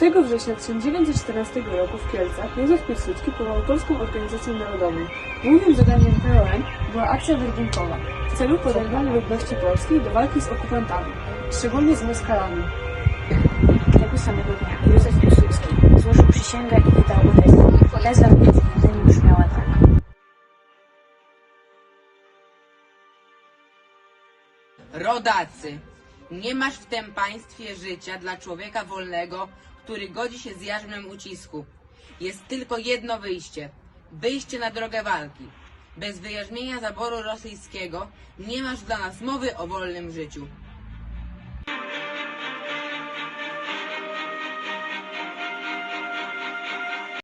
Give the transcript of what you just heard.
Tego września 1914 roku w Kielcach Józef Piłsudski powołał Polską Organizację Narodową. Głównym zadaniem PON była akcja wyrdunkowa w celu pożegnania ludności polskiej do walki z okupantami, szczególnie z Moskalami. Tego samego dnia Józef Piłsudski złożył przysięgę i wydał manifest. Nazwa między innymi brzmiała tak. Rodacy, nie masz w tym państwie życia dla człowieka wolnego, który godzi się z jarzmem ucisku. Jest tylko jedno wyjście. Wyjście na drogę walki. Bez wyjarzmienia zaboru rosyjskiego nie masz dla nas mowy o wolnym życiu.